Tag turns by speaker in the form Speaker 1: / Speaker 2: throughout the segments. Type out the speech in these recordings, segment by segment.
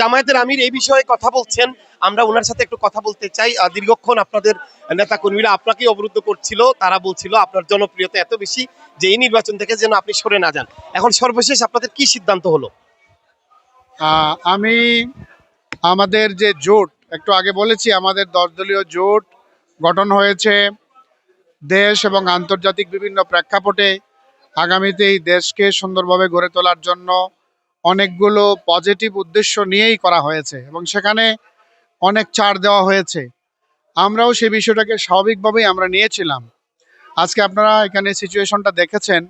Speaker 1: জামায়াতের আমির এই বিষয়ে কথা বলছেন। আমরা ওনার সাথে একটু কথা বলতে চাই। দীর্ঘক্ষণ আপনাদের নেতা কর্মীরা আপনাকেই অবরুদ্ধ করছিল। তারা বলছিল, আপনার জনপ্রিয়তা এত বেশি যে এই নির্বাচন থেকে যেন আপনি সরে না যান। এখন সর্বশেষ আপনাদের কি সিদ্ধান্ত হলো?
Speaker 2: আমি আমাদের যে জোট, একটু আগে বলেছি, আমাদের দশদলীয় জোট গঠন হয়েছে দেশ এবং আন্তর্জাতিক বিভিন্ন প্রেক্ষাপটে। আগামীতে এই দেশকে সুন্দরভাবে গড়ে তোলার জন্য অনেকগুলো পজিটিভ উদ্দেশ্য নিয়েই করা হয়েছে এবং সেখানে অনেক ছাড় দেওয়া হয়েছে। আমরাও সেই বিষয়টাকে স্বাভাবিকভাবেই আমরা নিয়েছিলাম। আজকে আপনারা এখানে সিচুয়েশনটা দেখেছেন।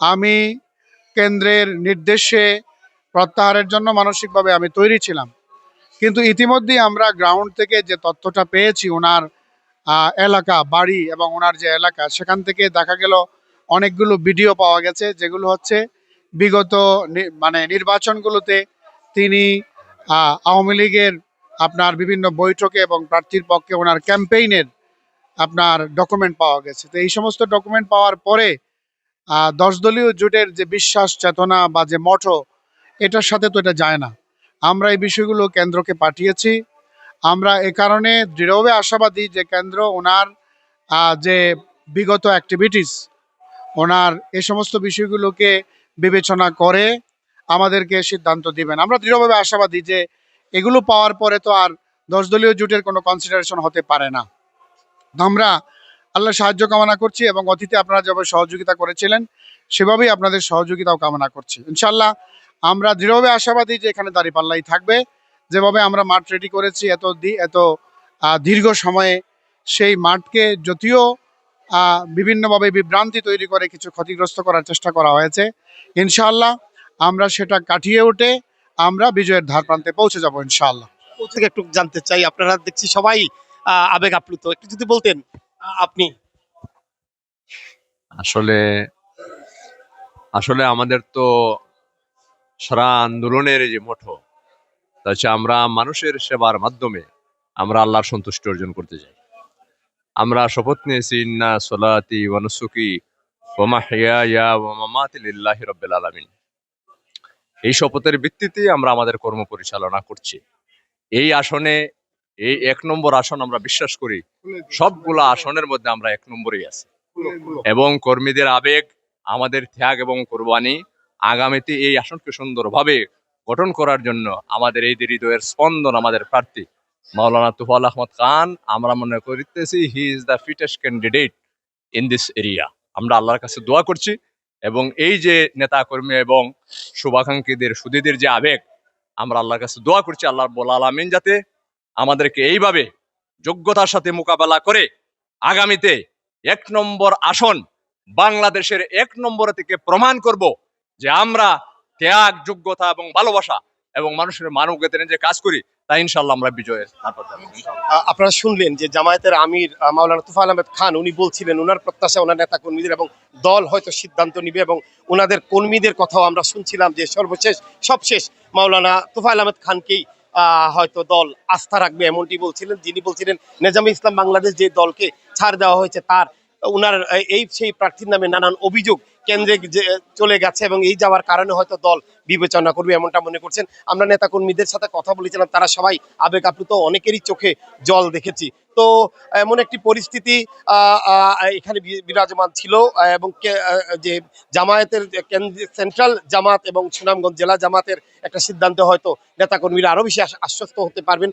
Speaker 2: আমি কেন্দ্রের নির্দেশে প্রত্যাহারের জন্য মানসিকভাবে আমি তৈরি ছিলাম। কিন্তু ইতিমধ্যেই আমরা গ্রাউন্ড থেকে যে তথ্যটা পেয়েছি, ওনার এলাকা, বাড়ি এবং ওনার যে এলাকা, সেখান থেকে দেখা গেল অনেকগুলো ভিডিও পাওয়া গেছে, যেগুলো হচ্ছে বিগত মানে নির্বাচনগুলোতে তিনি আওয়ামী লীগের আপনার বিভিন্ন বৈঠকে এবং প্রার্থীর পক্ষে ওনার ক্যাম্পেইনের আপনার ডকুমেন্ট পাওয়া গেছে। তো এই সমস্ত ডকুমেন্ট পাওয়ার পরে দশ দলীয় জোটের যে বিশ্বাস, চেতনা বা যে মঠো এটার সাথে তো এটা যায় না। আমরা এই বিষয়গুলো কেন্দ্রকে পাঠিয়েছি। আমরা এ কারণে দৃঢ়ভাবে আশাবাদী যে কেন্দ্র ওনার যে বিগত অ্যাক্টিভিটিস ওনার এ সমস্ত বিষয়গুলোকে বিবেচনা করে আমাদেরকে সিদ্ধান্ত দিবেন। আমরা দৃঢ়ভাবে আশাবাদী যে এগুলো পাওয়ার পরে তো আর দশ দলীয় জোটের কোনো কনসিডারেশন হতে পারে না। আমরা আল্লাহ সাহায্য কামনা করছি এবং অতীতে আপনারা যেভাবে সহযোগিতা করেছিলেন, সেভাবেই আপনাদের সহযোগিতাও কামনা করছি। ইনশাল্লাহ আমরা দৃঢ়ভাবে আশাবাদী যে এখানে দাঁড়িপাল্লাই থাকবে। যেভাবে আমরা মাঠ রেডি করেছি, এত এত দীর্ঘ সময়ে সেই মাঠকে যদিও বিভিন্নভাবে বিভ্রান্তি তৈরি করে কিছু ক্ষতিগ্রস্ত করার চেষ্টা করা হয়েছে। ইনশাআল্লাহ আমরা সেটা কাটিয়ে উঠে আমরা বিজয়ের ধার প্রান্তে পৌঁছে যাব ইনশাআল্লাহ।
Speaker 1: ও থেকে একটু জানতে চাই আপনারা দেখছি সবাই আবেগ আপ্লুত। একটু যদি বলতেন আপনি।
Speaker 3: আসলে আসলে আমাদের তো সারা আন্দোলনের যে মোটো তা আমরা মানুষের সেবার মাধ্যমে আমরা আল্লাহর সন্তুষ্টি অর্জন করতে চাই। আমরা শপথ নিয়েছি, ইন্না সোলাতি ওয়ানুসুকি ওমা হিয়া ইয়া ওমামাতি লিল্লাহি রব্বিল আলামিন। এই শপথের ভিত্তিতে আমরা আমাদের কর্ম পরিচালনা করছি। এই আসনে, এই এক নম্বর আসন আমরা বিশ্বাস করি, সবগুলো আসনের মধ্যে আমরা এক নম্বরেই আছি। এবং কর্মীদের আবেগ, আমাদের ত্যাগ এবং কোরবানি আগামীতে এই আসনকে সুন্দরভাবে গঠন করার জন্য আমাদের এই হৃদয়ের স্পন্দন, আমাদের প্রার্থী মাওলানা তুফাল আহমদ খান, আমরা মনে করিতেছি he is the fittest candidate in this area আমরা আল্লাহর কাছে দোয়া করছি এবং এই যে নেতা কর্মী এবং শুভাকাঙ্ক্ষীদের সুদীদের যে আবেগ, আমরা আল্লাহর কাছে দোয়া করছি আল্লাহ বল আলমিন যাতে আমাদেরকে এইভাবে যোগ্যতার সাথে মোকাবেলা করে আগামীতে এক নম্বর আসন বাংলাদেশের এক নম্বর থেকে প্রমাণ করব যে আমরা ত্যাগ, যোগ্যতা এবং ভালোবাসা এবং মানুষের মানবগতির যে কাজ করি তা ইনশাল্লাহ আমরা বিজয়ের তারপর
Speaker 1: আপনারা শুনলেন যে জামায়াতের আমির মাওলানা তুফাল আহমেদ খান, উনি বলছিলেন ওনার প্রত্যাশা ওনার নেতা কর্মীদের এবং দল হয়তো সিদ্ধান্ত নিবে এবং ওনাদের কর্মীদের কথাও আমরা শুনছিলাম যে সর্বশেষ, সবশেষ মাওলানা তুফাল আহমেদ খানকেই হয়তো দল আস্থা রাখবে এমনটি বলছিলেন। যিনি বলছিলেন নেজামে ইসলাম বাংলাদেশ যে দলকে ছাড় দেওয়া হয়েছে, তার ওনার এই সেই প্রার্থীর নামে নানান অভিযোগ কেন্দ্রে চলে গেছে এবং এই যাওয়ার কারণে হয়তো দল বিবেচনা করবে এমনটা মনে করছেন। আমরা নেতা কর্মীদের সাথে কথা বলেছিলাম, তারা সবাই আবেগ আপ্লুত, অনেকেরই চোখে জল দেখেছি। তো এমন একটি পরিস্থিতি এখানে বিরাজমান ছিল এবং যে জামায়াতের সেন্ট্রাল জামাত এবং সুনামগঞ্জ জেলা জামাতের একটা সিদ্ধান্ত হয়তো নেতাকর্মীরা আরও বেশি আশ্বস্ত হতে পারবেন।